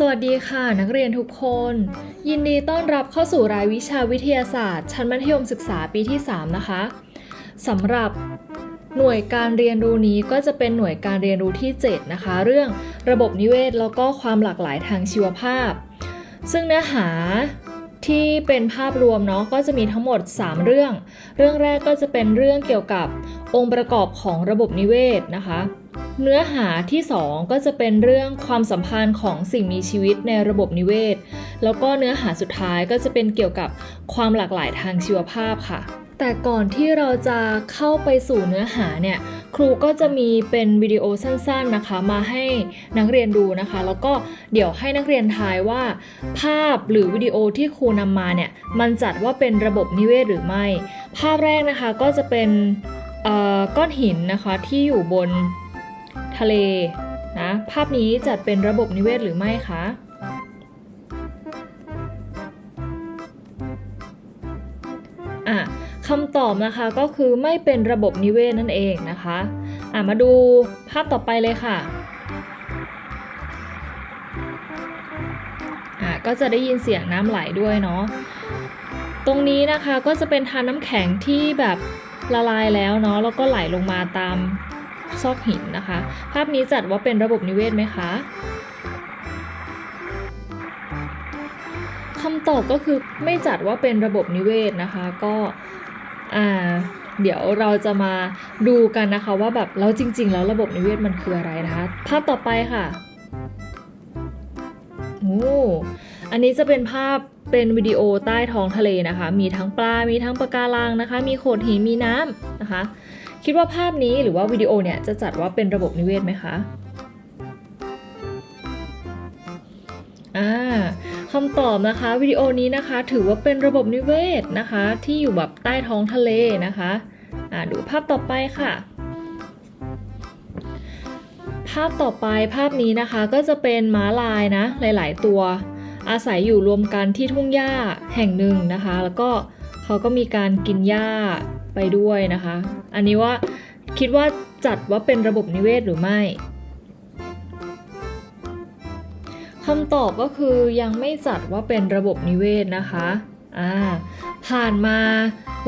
สวัสดีค่ะ นักเรียนทุกคน ยินดีต้อนรับเข้าสู่รายวิชาวิทยาศาสตร์ ชั้นมัธยมศึกษาปีที่ 3 นะคะสำหรับหน่วยการเรียนรู้นี้ก็จะเป็นหน่วยการเรียนรู้ที่ 7 นะคะ เรื่องระบบนิเวศแล้วก็ความหลากหลายทางชีวภาพ ซึ่งเนื้อหาที่เป็นภาพรวมเนาะก็จะมีทั้งหมด 3 เรื่อง เรื่องแรกก็จะเป็นเรื่องเกี่ยวกับองค์ประกอบของระบบนิเวศนะคะ เนื้อหาที่ 2 ก็จะเป็นเรื่องความสัมพันธ์ของสิ่งมีชีวิตในระบบนิเวศ แล้วก็เนื้อหาสุดท้ายก็จะเป็นเกี่ยวกับความหลากหลายทางชีวภาพค่ะ แต่ก่อนที่เราจะเข้าไปสู่เนื้อหาเนี่ยครูก็จะมีเป็นวิดีโอสั้นๆนะคะ มาให้นักเรียนดูนะคะ แล้วก็เดี๋ยวให้นักเรียนทายว่า ภาพหรือวิดีโอที่ครูนำมาเนี่ยมันจัดว่าเป็นระบบนิเวศหรือไม่ ภาพแรกนะคะก็จะเป็นก้อนหินนะคะที่อยู่บน ทะเลนะภาพนี้จัดเป็นระบบนิเวศหรือไม่คะอะคำตอบนะคะก็คือไม่เป็นระบบนิเวศนั่นเองนะคะอะมาดูภาพต่อไปเลยค่ะอะก็จะได้ยินเสียงน้ำไหลด้วยเนาะตรงนี้นะคะก็จะเป็นทานน้ำแข็งที่แบบละลายแล้วเนาะแล้วก็ไหลลงมาตาม ซอกหินนะคะ ภาพนี้จัดว่าเป็นระบบนิเวศไหมคะคำตอบก็คือไม่จัดว่าเป็นระบบนิเวศนะคะ ก็อ่าเดี๋ยวเราจะมาดูกันนะคะว่าแบบแล้วจริง ๆ แล้วระบบนิเวศมันคืออะไรนะคะ ภาพต่อไปค่ะโอ้อันนี้จะเป็นภาพเป็นวิดีโอใต้ท้องทะเลนะคะ มีทั้งปลา มีทั้งปะการังนะคะ มีโขดหิน มีน้ำนะคะ คิดว่าภาพนี้หรือว่าวิดีโอเนี่ยจะจัดว่าเป็นระบบนิเวศไหมคะอ่าคำตอบนะคะวิดีโอนี้นะคะถือว่าเป็นระบบนิเวศนะคะ ที่อยู่แบบใต้ท้องทะเลนะคะอ่าดูภาพต่อไปค่ะ ภาพต่อไปภาพนี้นะคะก็จะเป็นม้าลายนะหลาย ๆ ตัว อาศัยอยู่รวมกันที่ทุ่งหญ้าแห่งหนึ่งนะคะ แล้วก็เขาก็มีการกินหญ้า ไปด้วยนะคะ อันนี้ว่าคิดว่าจัดว่าเป็นระบบนิเวศหรือไม่คำตอบก็คือยังไม่จัดว่าเป็นระบบนิเวศนะคะอ่าผ่านมา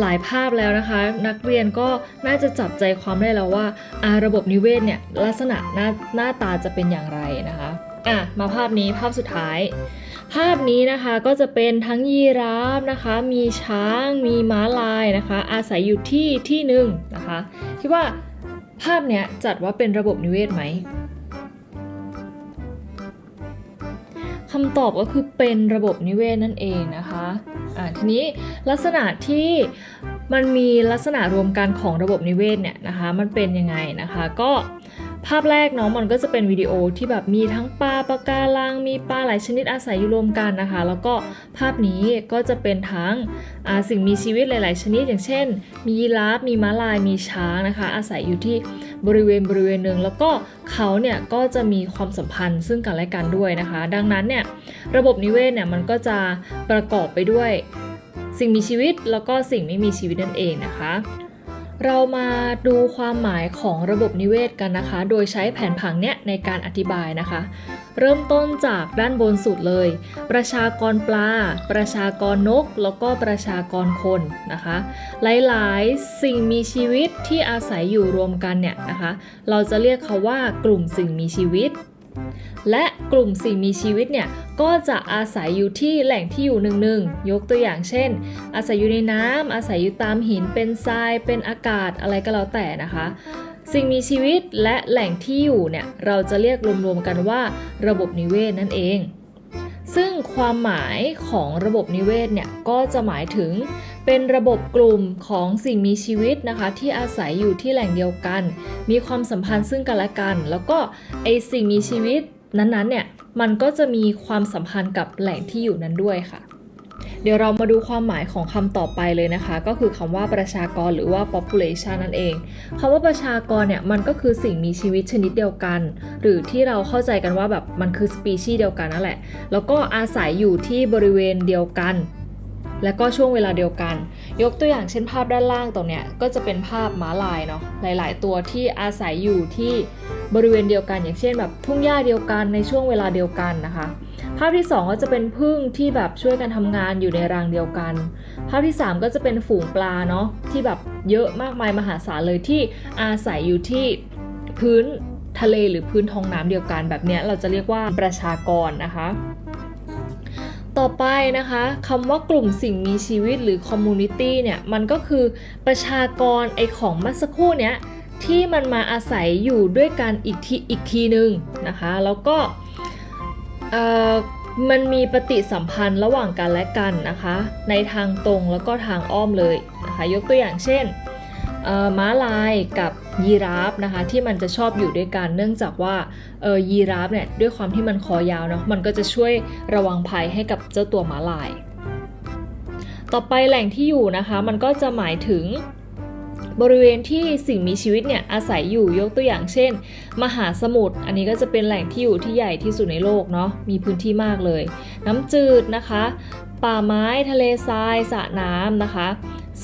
หลายภาพแล้วนะคะ นักเรียนก็น่าจะจับใจความได้แล้วว่าอาระบบนิเวศเนี่ยลักษณะหน้าหน้าตาจะเป็นอย่างไรนะคะอะมาภาพนี้ภาพสุดท้าย ภาพนี้นะคะก็จะเป็นทั้งยีราฟนะคะ มีช้าง มีม้าลายนะคะ อาศัยอยู่ที่ที่หนึ่งนะคะคิดว่าภาพเนี้ยจัดว่าเป็นระบบนิเวศไหมคำตอบก็คือเป็นระบบนิเวศนั่นเองนะคะอ่าทีนี้ลักษณะที่มันมีลักษณะรวมกันของระบบนิเวศเนี่ยนะคะ มันเป็นยังไงนะคะ ก็ ภาพแรกเนาะมันก็จะเป็นวิดีโอที่แบบมีทั้งปลาปะการัง มีปลาหลายชนิดอาศัยอยู่รวมกันนะคะ แล้วก็ภาพนี้ก็จะเป็นทั้งสิ่งมีชีวิตหลาย ๆ ชนิด อย่างเช่น มียีราฟมีม้าลายมีช้างนะคะ อาศัยอยู่ที่บริเวณบริเวณหนึ่งแล้วก็เขาเนี่ยก็จะมีความสัมพันธ์ซึ่งกันและกันด้วยนะคะ ดังนั้นเนี่ยระบบนิเวศเนี่ยมันก็จะประกอบไปด้วย สิ่งมีชีวิตแล้วก็สิ่งไม่มีชีวิตนั่นเองนะคะ เรามาดูความหมายของระบบนิเวศกันนะคะ โดยใช้แผนผังเนี้ยในการอธิบายนะคะ เริ่มต้นจากด้านบนสุดเลย ประชากรปลา ประชากรนก แล้วก็ประชากรคนนะคะ หลายๆ สิ่งมีชีวิตที่อาศัยอยู่รวมกันเนี่ยนะคะ เราจะเรียกเขาว่ากลุ่มสิ่งมีชีวิต และกลุ่มสิ่งมีชีวิตเนี่ยก็จะอาศัยอยู่ที่แหล่งที่อยู่หนึ่งๆยกตัวอย่างเช่น อาศัยอยู่ในน้ำอาศัยอยู่ตามหินเป็นทรายเป็นอากาศอะไรก็แล้วแต่นะคะ สิ่งมีชีวิตและแหล่งที่อยู่เนี่ยเราจะเรียกรวมๆกันว่าระบบนิเวศนั่นเอง ซึ่งความหมายของระบบนิเวศเนี่ยก็จะหมายถึงเป็นระบบกลุ่มของสิ่งมีชีวิตนะคะ ที่อาศัยอยู่ที่แหล่งเดียวกัน มีความสัมพันธ์ซึ่งกันและกัน แล้วก็ไอสิ่งมีชีวิตนั้นๆเนี่ยมันก็จะมีความสัมพันธ์กับแหล่งที่อยู่นั้นด้วยค่ะ เดี๋ยวเรามาดูความหมายของคำต่อไปเลยนะคะ ก็คือคำว่าประชากรหรือว่า population นั่นเองคำว่าประชากรเนี่ยมันก็คือสิ่งมีชีวิตชนิดเดียวกัน หรือที่เราเข้าใจกันว่าแบบมันคือสปีชีส์เดียวกันนั่นแหละ แล้วก็อาศัยอยู่ที่บริเวณเดียวกัน และก็ช่วงเวลาเดียวกัน ยกตัวอย่างเช่นภาพด้านล่างตรงเนี้ยก็จะเป็นภาพม้าลายเนาะหลาย ๆ ตัวที่อาศัยอยู่ที่บริเวณเดียวกัน อย่างเช่นแบบทุ่งหญ้าเดียวกันในช่วงเวลาเดียวกันนะคะ ภาพที่สองก็จะเป็นพึ่งที่แบบช่วยกันทำงานอยู่ในรังเดียวกัน ภาพที่สามก็จะเป็นฝูงปลาเนาะที่แบบเยอะมากมายมหาศาลเลยที่อาศัยอยู่ที่พื้นทะเลหรือพื้นท้องน้ำเดียวกันแบบนี้เราจะเรียกว่าประชากรนะคะ ต่อไปนะคะคำว่ากลุ่มสิ่งมีชีวิตหรือ community เนี่ยมันก็คือประชากรไอของเมื่อสักครู่เนี้ยที่มันมาอาศัยอยู่ด้วยกันอีกทีอีกทีหนึ่งนะคะ แล้วก็ มันมีปฏิสัมพันธ์ระหว่างกันและกันนะคะ ในทางตรงแล้วก็ทางอ้อมเลยนะคะยกตัวอย่างเช่นม้าลายกับยีราฟนะคะที่มันจะชอบอยู่ด้วยกันเนื่องจากว่ายีราฟเนี่ยด้วยความที่มันคอยาวเนาะมันก็จะช่วยระวังภัยให้กับเจ้าตัวม้าลาย ต่อไปแหล่งที่อยู่นะคะ มันก็จะหมายถึง บริเวณที่สิ่งมีชีวิตเนี่ยอาศัยอยู่ยกตัวอย่างเช่น มหาสมุทรอันนี้ก็จะเป็นแหล่งที่อยู่ที่ใหญ่ที่สุดในโลกเนาะมีพื้นที่มากเลย น้ำจืดนะคะ ป่าไม้ทะเลทรายสระน้ำนะคะ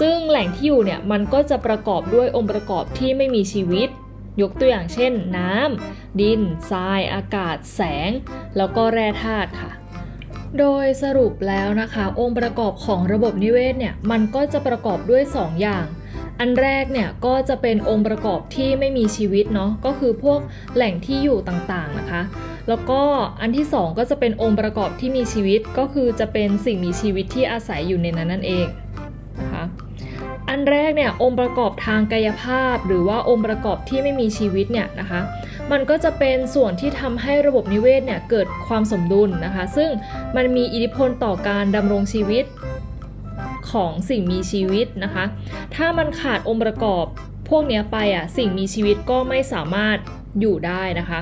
ซึ่งแหล่งที่อยู่เนี่ยมันก็จะประกอบด้วยองค์ประกอบที่ไม่มีชีวิตยกตัวอย่างเช่น น้ำ ดิน ทราย อากาศ แสง แล้วก็แร่ธาตุค่ะ โดยสรุปแล้วนะคะ องค์ประกอบของระบบนิเวศเนี่ย มันก็จะประกอบด้วย 2อย่าง อันแรกเนี่ยก็จะเป็นองค์ประกอบที่ไม่มีชีวิตเนาะก็คือพวกแหล่งที่อยู่ต่างๆนะคะ แล้วก็อันที่สองก็จะเป็นองค์ประกอบที่มีชีวิตก็คือจะเป็นสิ่งมีชีวิตที่อาศัยอยู่ในนั้นนั่นเองนะคะอันแรกเนี่ยองค์ประกอบทางกายภาพ หรือว่าองค์ประกอบที่ไม่มีชีวิตเนี่ยนะคะ มันก็จะเป็นส่วนที่ทำให้ระบบนิเวศเนี่ยเกิดความสมดุลนะคะ ซึ่งมันมีอิทธิพลต่อการดำรงชีวิต ของสิ่งมีชีวิตนะคะ ถ้ามันขาดองค์ประกอบพวกนี้ไปอะสิ่งมีชีวิตก็ไม่สามารถอยู่ได้นะคะ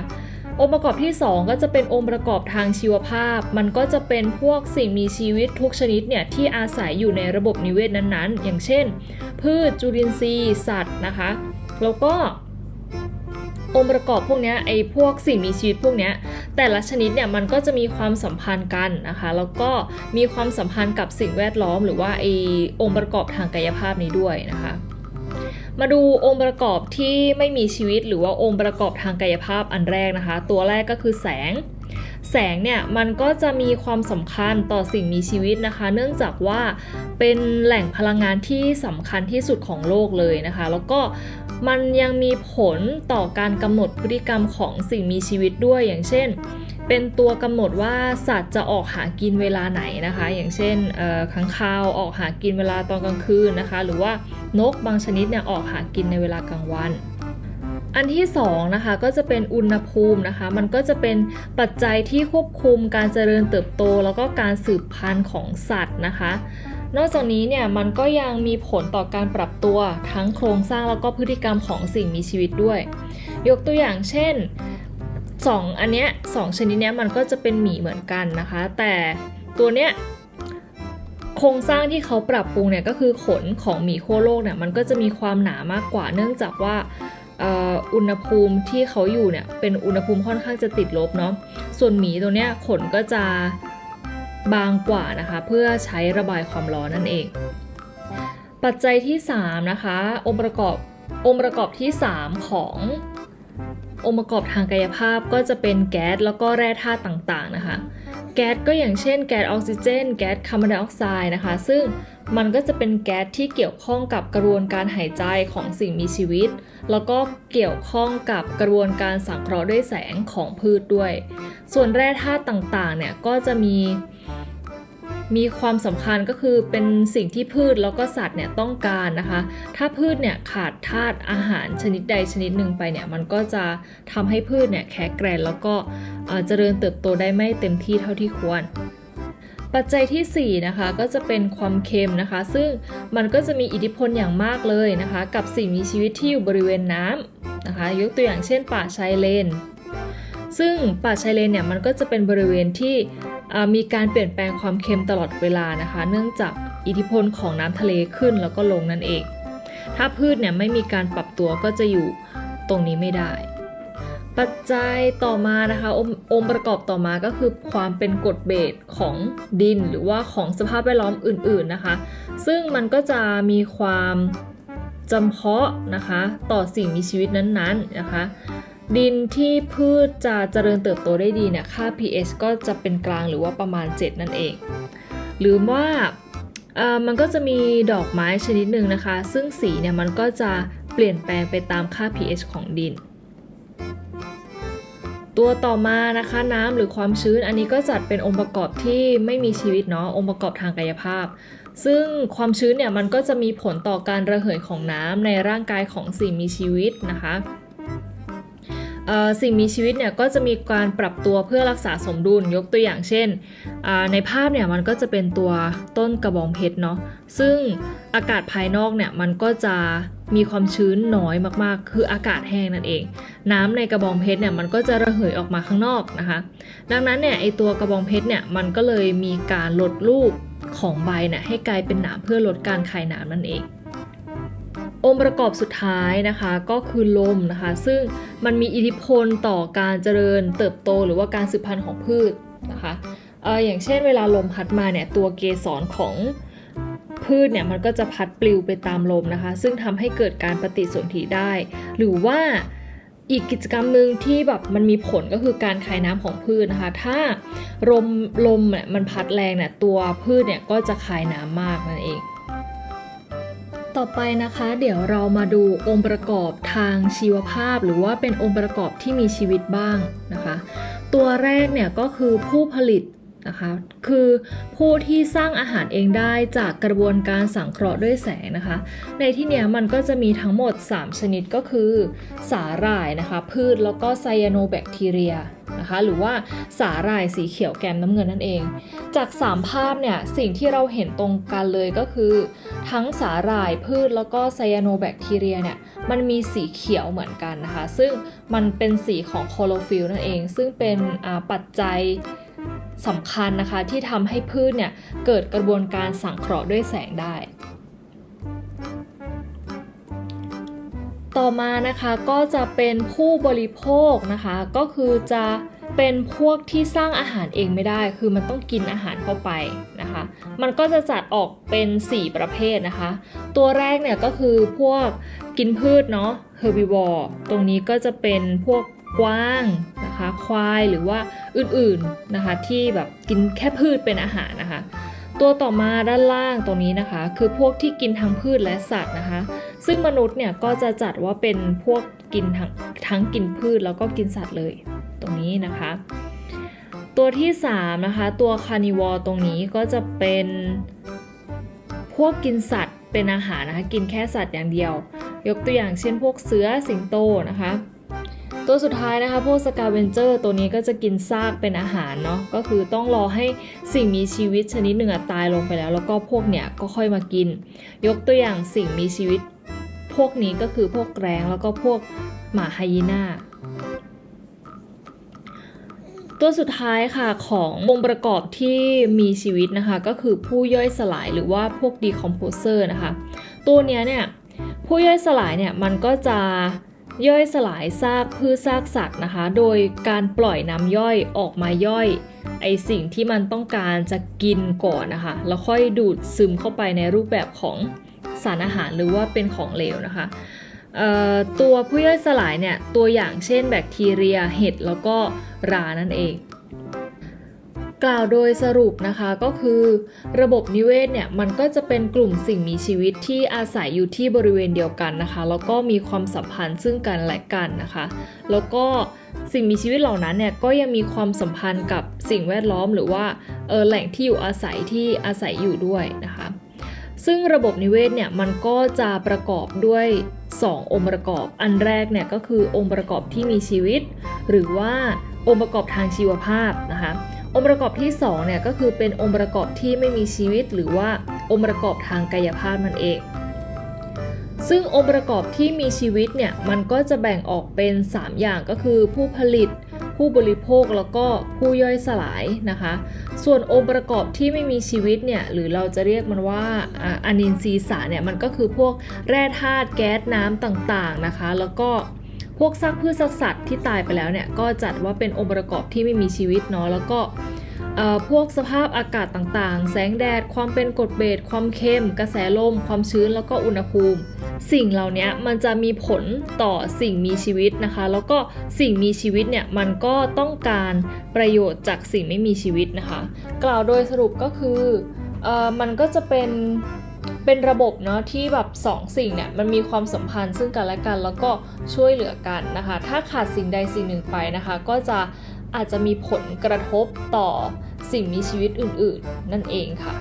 องค์ประกอบที่ 2 ก็จะเป็นองค์ประกอบทางชีวภาพ มันก็จะเป็นพวกสิ่งมีชีวิตทุกชนิดเนี่ยที่อาศัยอยู่ในระบบนิเวศนั้นๆ อย่างเช่น พืชจุลินทรีย์สัตว์นะคะ แล้วก็ องค์ประกอบพวกนี้ไอ้พวกสิ่งมีชีวิตพวกนี้แต่ละชนิดเนี่ยมันก็จะมีความสัมพันธ์กันนะคะ แล้วก็มีความสัมพันธ์กับสิ่งแวดล้อม หรือว่าไอ้องค์ประกอบทางกายภาพนี้ด้วยนะคะ มาดูองค์ประกอบที่ไม่มีชีวิตหรือว่าองค์ประกอบทางกายภาพอันแรกนะคะ ตัวแรกก็คือแสงแสงเนี่ยมันก็จะมีความสำคัญต่อสิ่งมีชีวิตนะคะ เนื่องจากว่าเป็นแหล่งพลังงานที่สำคัญที่สุดของโลกเลยนะคะ แล้วก็ มันยังมีผลต่อการกำหนดพฤติกรรมของสิ่งมีชีวิตด้วยอย่างเช่น เป็นตัวกำหนดว่าสัตว์จะออกหากินเวลาไหนนะคะ อย่างเช่นเอ่อค้างคาวออกหากินเวลาตอนกลางคืนนะคะ หรือว่านกบางชนิดเนี่ยออกหากินในเวลากลางวันอันที่2นะคะก็จะเป็นอุณหภูมินะคะ มันก็จะเป็นปัจจัยที่ควบคุมการเจริญเติบโต แล้วก็การสืบพันธุ์ของสัตว์นะคะ นอกจากนี้เนี่ยมันก็ยังมีผลต่อการปรับตัวทั้งโครงสร้างแล้วก็พฤติกรรมของสิ่งมีชีวิตด้วย ยกตัวอย่างเช่น 2 อันเนี้ยสองชนิดเนี้ยมันก็จะเป็นหมีเหมือนกันนะคะ แต่ตัวเนี้ยโครงสร้างที่เขาปรับปรุงเนี่ยก็คือขนของหมีโคโลกเนี่ยมันก็จะมีความหนามากกว่าเนื่องจากว่าอุณหภูมิที่เขาอยู่เนี่ยเป็นอุณหภูมิค่อนข้างจะติดลบเนาะส่วนหมีตัวเนี้ยขนก็จะ บางกว่านะคะ เพื่อใช้ระบายความร้อนนั่นเอง ปัจจัยที่ 3 นะคะ องค์ประกอบองค์ประกอบที่ 3 ขององค์ประกอบทางกายภาพก็จะเป็นแก๊สแล้วก็แร่ธาตุต่างๆนะคะ แก๊สก็อย่างเช่นแก๊สออกซิเจน แก๊สคาร์บอนไดออกไซด์นะคะ ซึ่งมันก็จะเป็นแก๊สที่เกี่ยวข้องกับกระบวนการหายใจของสิ่งมีชีวิต แล้วก็เกี่ยวข้องกับกระบวนการสังเคราะห์ด้วยแสงของพืชด้วย ส่วนแร่ธาตุต่างๆเนี่ยก็จะมี มีความสำคัญก็คือเป็นสิ่งที่พืชแล้วก็สัตว์เนี่ยต้องการนะคะ ถ้าพืชเนี่ยขาดธาตุอาหารชนิดใดชนิดหนึ่งไปเนี่ยมันก็จะทำให้พืชเนี่ยแข็งแกร่งแล้วก็เจริญเติบโตได้ไม่เต็มที่เท่าที่ควรปัจจัยทีสี่4 นะคะก็จะเป็นความเค็มนะคะ ซึ่งมันก็จะมีอิทธิพลอย่างมากเลยนะคะ กับสิ่งมีชีวิตที่อยู่บริเวณน้ำนะคะ ยกตัวอย่างเช่นป่าชายเลน ซึ่งป่าชายเลนเนี่ยมันก็จะเป็นบริเวณที่มีการเปลี่ยนแปลงความเค็มตลอดเวลานะคะ เนื่องจากอิทธิพลของน้ำทะเลขึ้นแล้วก็ลงนั่นเอง ถ้าพืชเนี่ยไม่มีการปรับตัวก็จะอยู่ตรงนี้ไม่ได้ ปัจจัยต่อมานะคะององค์ประกอบต่อมาก็คือความเป็นกรดเบสของดินหรือว่าของสภาพแวดล้อมอื่น ๆนะคะ ซึ่งมันก็จะมีความจำเพาะนะคะต่อสิ่งมีชีวิตนั้นๆนะคะ ดินที่พืชจะเจริญเติบโตได้ดีเนี่ยค่า pH ก็จะเป็นกลางหรือว่าประมาณ 7 นั่นเอง หรือว่ามันก็จะมีดอกไม้ชนิดหนึ่งนะคะ ซึ่งสีเนี่ยมันก็จะเปลี่ยนแปลงไปตามค่า pH ของดิน ตัวต่อมานะคะน้ำหรือความชื้นอันนี้ก็จัดเป็นองค์ประกอบที่ไม่มีชีวิตเนาะองค์ประกอบทางกายภาพ ซึ่งความชื้นเนี่ยมันก็จะมีผลต่อการระเหยของน้ำในร่างกายของสิ่งมีชีวิตนะคะ สิ่งมีชีวิตเนี่ยก็จะมีการปรับตัวเพื่อรักษาสมดุลยกตัวอย่างเช่น ในภาพเนี่ยมันก็จะเป็นตัวต้นกระบองเพชรเนาะซึ่งอากาศภายนอกเนี่ยมันก็จะมีความชื้นน้อยมากๆ คืออากาศแห้งนั่นเอง น้ำในกระบองเพชรเนี่ยมันก็จะระเหยออกมาข้างนอกนะคะ ดังนั้นเนี่ยไอตัวกระบองเพชรเนี่ยมันก็เลยมีการลดรูปของใบเนี่ยให้กลายเป็นหนามเพื่อลดการคายหนามนั่นเอง องค์ประกอบสุดท้ายนะคะก็คือลมนะคะ ซึ่งมันมีอิทธิพลต่อการเจริญเติบโตหรือว่าการสืบพันธุ์ของพืชนะคะเอออย่างเช่นเวลาลมพัดมาเนี่ยตัวเกสรของพืชเนี่ยมันก็จะพัดปลิวไปตามลมนะคะ ซึ่งทำให้เกิดการปฏิสนธิได้ หรือว่าอีกกิจกรรมหนึ่งที่แบบมันมีผลก็คือการคายน้ำของพืชนะคะ ถ้าลมลมเนี่ยมันพัดแรงเนี่ยตัวพืชเนี่ยก็จะคายน้ำมากนั่นเอง ต่อไปนะคะเดี๋ยวเรามาดูองค์ประกอบทางชีวภาพ หรือว่าเป็นองค์ประกอบที่มีชีวิตบ้างนะคะ ตัวแรกเนี่ยก็คือผู้ผลิต นะคะคือผู้ที่สร้างอาหารเองได้จากกระบวนการสังเคราะห์ด้วยแสงนะคะ ในที่นี้มันก็จะมีทั้งหมด 3 ชนิดก็คือ สาหร่ายนะคะ พืชแล้วก็ไซยาโนแบคทีเรียนะคะหรือว่าสาหร่ายสีเขียวแกมน้ำเงินนั่นเอง จาก 3 ภาพเนี่ยสิ่งที่เราเห็นตรงกันเลยก็คือ ทั้งสาหร่ายพืชแล้วก็ไซยาโนแบคทีเรียเนี่ยมันมีสีเขียวเหมือนกันนะคะ ซึ่งมันเป็นสีของโคโลฟิลนั่นเอง ซึ่งเป็นปัจจัย สำคัญนะคะที่ทำให้พืชเนี่ยเกิดกระบวนการสังเคราะห์ด้วยแสงได้ ต่อมานะคะก็จะเป็นผู้บริโภคนะคะก็คือจะเป็นพวกที่สร้างอาหารเองไม่ได้ คือมันต้องกินอาหารเข้าไปนะคะ มันก็จะจัดออกเป็น 4 ประเภทนะคะ ตัวแรกเนี่ยก็คือพวกกินพืชเนาะ herbivore ตรงนี้ก็จะเป็นพวก กวางนะคะควายหรือว่าอื่นๆนะคะที่แบบกินแค่พืชเป็นอาหารนะคะ ตัวต่อมาด้านล่างตรงนี้นะคะ คือพวกที่กินทั้งพืชและสัตว์นะคะ ซึ่งมนุษย์เนี่ยก็จะจัดว่าเป็นพวกกินทั้งทั้งกินพืชแล้วก็กินสัตว์เลยตรงนี้นะคะ ตัวที่3นะคะตัวคานิวอร์ตรงนี้ก็จะเป็นพวกกินสัตว์เป็นอาหารนะคะ กินแค่สัตว์อย่างเดียว ยกตัวอย่างเช่นพวกเสือสิงโตนะคะ ตัวสุดท้ายนะคะพวกสกาเวนเจอร์ตัวนี้ก็จะกินซากเป็นอาหารเนาะก็คือต้องรอให้สิ่งมีชีวิตชนิดหนึ่งอะตายลงไปแล้ว แล้วก็พวกเนี้ยก็ค่อยมากิน ยกตัวอย่างสิ่งมีชีวิต พวกนี้ก็คือพวกแร้งแล้วก็พวกหมาไฮยีน่าตัวสุดท้ายค่ะขององค์ประกอบที่มีชีวิตนะคะ ก็คือผู้ย่อยสลายหรือว่าพวก decomposer นะคะ ตัวเนี้ยเนี่ยผู้ย่อยสลายเนี่ยมันก็จะ ย่อยสลายซากพืชซากสัตว์นะคะ โดยการปล่อยน้ำย่อยออกมาย่อยไอสิ่งที่มันต้องการจะกินก่อนนะคะ แล้วค่อยดูดซึมเข้าไปในรูปแบบของสารอาหารหรือว่าเป็นของเหลวนะคะตัวผู้ย่อยสลายเนี่ยตัวอย่างเช่นแบคทีเรียเห็ดแล้วก็รานั่นเอง กล่าวโดยสรุปนะคะก็คือ ระบบนิเวศเนี่ยมันก็จะเป็นกลุ่มสิ่งมีชีวิตที่อาศัยอยู่ที่บริเวณเดียวกันนะคะ แล้วก็มีความสัมพันธ์ซึ่งกันและกันนะคะ แล้วก็สิ่งมีชีวิตเหล่านั้นเนี่ยก็ยังมีความสัมพันธ์กับสิ่งแวดล้อม หรือว่าเออแหล่งที่อยู่อาศัยที่อาศัยอยู่ด้วยนะคะ ซึ่งระบบนิเวศเนี่ยมันก็จะประกอบด้วย 2 องค์ประกอบ อันแรกเนี่ยก็คือองค์ประกอบที่มีชีวิต หรือว่าองค์ประกอบทางชีวภาพนะคะ องค์ประกอบที่2เนี่ยก็คือเป็นองค์ประกอบที่ไม่มีชีวิตหรือว่าองค์ประกอบทางกายภาพมันเอง ซึ่งองค์ประกอบที่มีชีวิตเนี่ยมันก็จะแบ่งออกเป็น 3 อย่างก็คือผู้ผลิต ผู้บริโภคแล้วก็ผู้ย่อยสลายนะคะ ส่วนองค์ประกอบที่ไม่มีชีวิตเนี่ยหรือเราจะเรียกมันว่าอ่าอนินทรีย์สารเนี่ยมันก็คือพวกแร่ธาตุแก๊สน้ำต่างๆนะคะ แล้วก็ พวกซากพืชซากสัตว์ที่ตายไปแล้วเนี่ยก็จัดว่าเป็นองค์ประกอบที่ไม่มีชีวิตเนาะแล้วก็พวกสภาพอากาศต่างๆ แสงแดด ความเป็นกรดเบสความเค็ม กระแสลม ความชื้น แล้วก็อุณหภูมิ สิ่งเหล่านี้มันจะมีผลต่อสิ่งมีชีวิตนะคะ แล้วก็สิ่งมีชีวิตเนี่ยมันก็ต้องการประโยชน์จากสิ่งไม่มีชีวิตนะคะ กล่าวโดยสรุปก็คือออมันก็จะเป็น เป็นระบบเนาะที่แบบสองสิ่งเนี่ยมันมีความสัมพันธ์ซึ่งกันและกันแล้วก็ช่วยเหลือกันนะคะ ถ้าขาดสิ่งใดสิ่งหนึ่งไปนะคะ ก็จะอาจจะมีผลกระทบต่อสิ่งมีชีวิตอื่น ๆ นั่นเองค่ะ